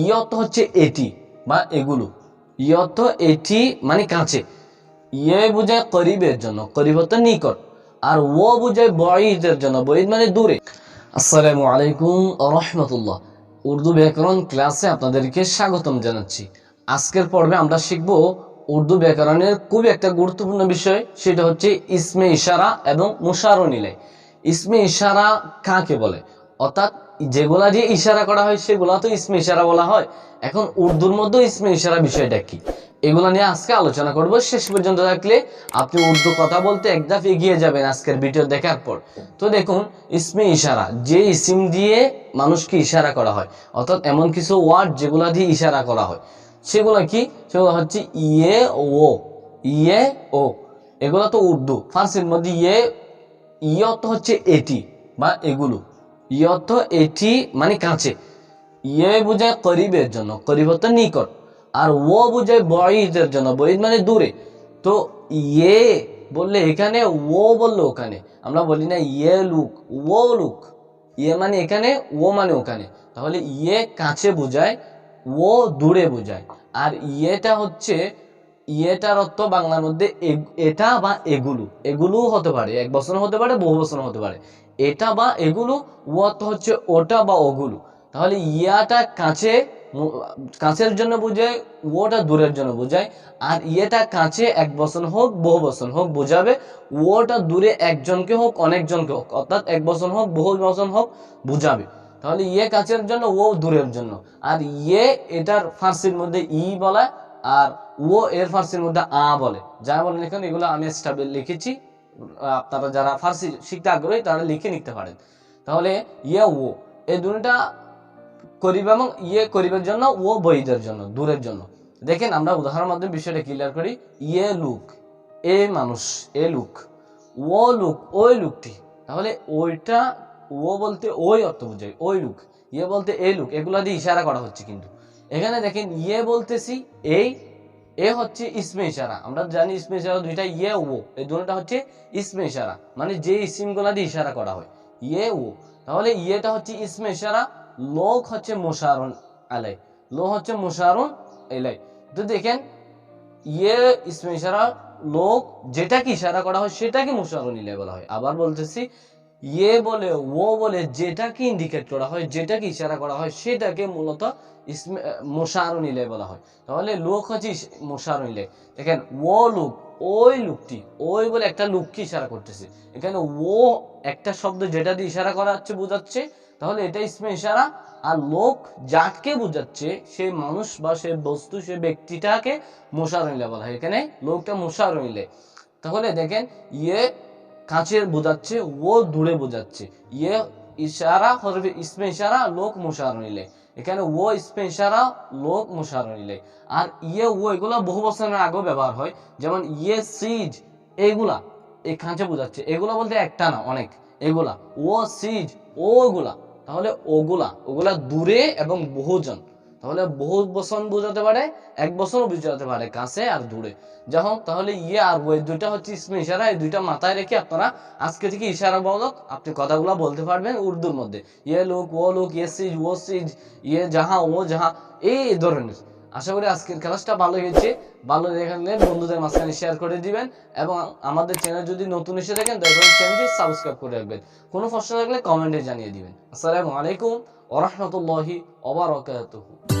ই অর্থ হচ্ছে এটি বা এগুলো। ই অর্থ এটি মানে কাছে ইয়ে বোঝায় করিবের জন্য করিব তো নিকট। আর ও বোঝায় বঈদের জন্য, বঈদ মানে দূরে। আসসালামু আলাইকুম রহমতুল্লাহ। উর্দু ব্যাকরণ ক্লাসে আপনাদেরকে স্বাগতম জানাচ্ছি। আজকের পর্বে আমরা শিখব উর্দু ব্যাকরণের খুবই একটা গুরুত্বপূর্ণ বিষয়, সেটা হচ্ছে ইসমে ইশারা এবং মুশারো নিলে। ইসমে ইশারা কাকে বলে? অর্থাৎ যেগুলা দিয়ে ইশারা করা হয়, সেগুলা তো ইসমে ইশারা বলা হয়। এখন উর্দুর মধ্যে ইসমে ইশারা বিষয়টা কি? এগুলো নিয়ে আজকে আলোচনা করব। শেষ পর্যন্ত থাকলে আপনি উর্দু কথা বলতে এক ধাপ এগিয়ে যাবেন আজকের ভিডিও দেখার পর। তো দেখুন, ইসমে ইশারা, যে ইসিম দিয়ে মানুষকে ইশারা করা হয়, অর্থাৎ এমন কিছু ওয়ার্ড যেগুলা দিয়ে ইশারা করা হয়। সেগুলো কি? সেগুলো হচ্ছে ইয়ে ও ইয়ে ও। এগুলো তো উর্দু। ফার্সির মধ্যে ইয়ে ই অর্থ হচ্ছে এটি বা এগুলো। ই অর্থ এটি মানে কাছে ইয়ে বোঝায় করিবের জন্য, করিব তো নিকট। আর ও বোঝায় বঈদের জন্য, বঈদ মানে দূরে। তো ইয়ে বললে এখানে ও বললে ওখানে। আমরা বলি না ইয়ে লুক, ও লুক। ইয়ে মানে এখানে, ও মানে ওখানে। তাহলে ইয়ে কাছে বোঝায়, ও দূরে বোঝায়। আর ইয়েটা হচ্ছে, ইয়েটার অর্থ বাংলার মধ্যে এটা বা এগুলো। এগুলোও হতে পারে, এক বছর হতে পারে, বহু বছর হতে পারে। এটা বা এগুলো ও অর্থ হচ্ছে ওটা বা ওগুলো। তাহলে ইয়াটা কাছে কাছের জন্য বোঝায় ওটা দূরের জন্য বোঝায়। আর ইয়েটা কাছে এক বসন হোক, বহু বসন হোক, বোঝাবে। ওটা দূরে একজনকে হোক, অনেকজনকে হোক, অর্থাৎ এক বসন হোক, বহু বসন হোক, বোঝাবে। তাহলে ইয়ে কাছের জন্য, ও দূরের জন্য। আর ইয়ে এটার ফার্সির মধ্যে ই বলা, আর ও এর ফার্সির মধ্যে আ বলে। যা বলেন এখানে, এগুলো আমি স্টাবে লিখেছি। আপনারা যারা ফার্সি শিখতে আগ্রহী, তারা লিখে নিতে পারেন। তাহলে ইয়ে ও। এই দুটা করিব এবং ইয়ে করিবের জন্য, ও বইদের জন্য, দূরের জন্য। দেখেন, আমরা উদাহরণের মাধ্যমে বিষয়টা ক্লিয়ার করি। ইয়ে লুক, এ মানুষ, এ লুক, ও লুক, ওই লুকটি। তাহলে, ওইটা, ও বলতে ওই অর্থ বোঝায়, ওই লুক। ইয়ে বলতে এই লুক, এগুলা দিয়ে ইশারা করা হচ্ছে কিন্তু। এখানে দেখেন ইয়ে বলতেছি, এই এ হচ্ছে ইসমে ইশারা। আমরা জানি ইসমে ইশারা দুইটা ইয়ে ও। এই দুটোটা হচ্ছে ইসমে ইশারা। মানে যে ইসিমগুলা দিয়ে ইশারা করা হয়। ইয়ে ও। তাহলে ইয়েটা হচ্ছে ইসমে ইশারা, লোক হচ্ছে মোশারুন আলাই। লো হচ্ছে মোশারুন এলাই। তো দেখেন ইয়ে ইসমে ইশারা, লোক, যেটাকে ইশারা করা হয়, সেটাকে মোশারুন ইলাই বলা হয়। আবার বলতেছি ইয়ে বলে, ও বলে, যেটাকে ইন্ডিকেট করা হয়, যেটাকে ইশারা করা হয়, সেটাকে মূলত ইসমে মোশারুন বলা হয়। তাহলে লোক হচ্ছে মোশারুন ইলাই দেখেন, ও লোক, ওই লোকটি, ওই বলে একটা লোককে ইশারা করতেছে। এখানে ও একটা শব্দ যেটা দিয়ে ইশারা করা হচ্ছে বোঝাচ্ছে, তাহলে এটা ইসমে ইশারা। আর লোক যাকে বোঝাচ্ছে, সে মানুষ বা সে বস্তু, সে ব্যক্তিটাকে মোশারইলে বলা হয়। এখানে লোকটা মোশারইলে তাহলে দেখেন ইয়ে কাছের বোঝাচ্ছে, ও দূরে বোঝাচ্ছে। ইয়ে ইশারা হরফে ইসমে ইশারা, লোক মোশারইলে এখানে ও, ইসমে ইশারা, লোক নিলে আর ইয়ে ও এগুলো বহু বছরের আগেও ব্যবহার হয়। যেমন ইয়ে সিজ, এগুলা এই খাঁচে বোঝাচ্ছে। এগুলো বলতে একটা না, অনেক। এগুলা, ও, সিজ, ওগুলা। তাহলে ওগুলা ওগুলা দূরে এবং বহুজন। তাহলে বহু বছর বোঝাতে পারে, এক বছরও বোঝাতে পারে কাছে আর দূরে। যা হোক, তাহলে ইয়ে আর ওই দুইটা হচ্ছে ইসমে ইশারা, এই দুইটা মাথায় রেখে আপনারা আজকে থেকে ইশারা বলক, আপনি কথাগুলো বলতে পারবেন উর্দুর মধ্যে। ইয়ে লোক, ও লোক ইয়ে সিজ, ও সিজ ইয়ে যাহা, ও যাহা, এই ধরনের। আশা করি আজকের ক্লাসটা ভালো হয়েছে। ভালো দেখলে বন্ধুদের মাঝখানে শেয়ার করে দিবেন এবং আমাদের চ্যানেল যদি নতুন এসে দয়া করে চ্যানেলটি সাবস্ক্রাইব করে রাখবেন। কোনো প্রশ্ন থাকলে কমেন্টে জানিয়ে দিবেন। আসসালামু আলাইকুম ওরহমতুল্লাহি ওবরাকাতুহু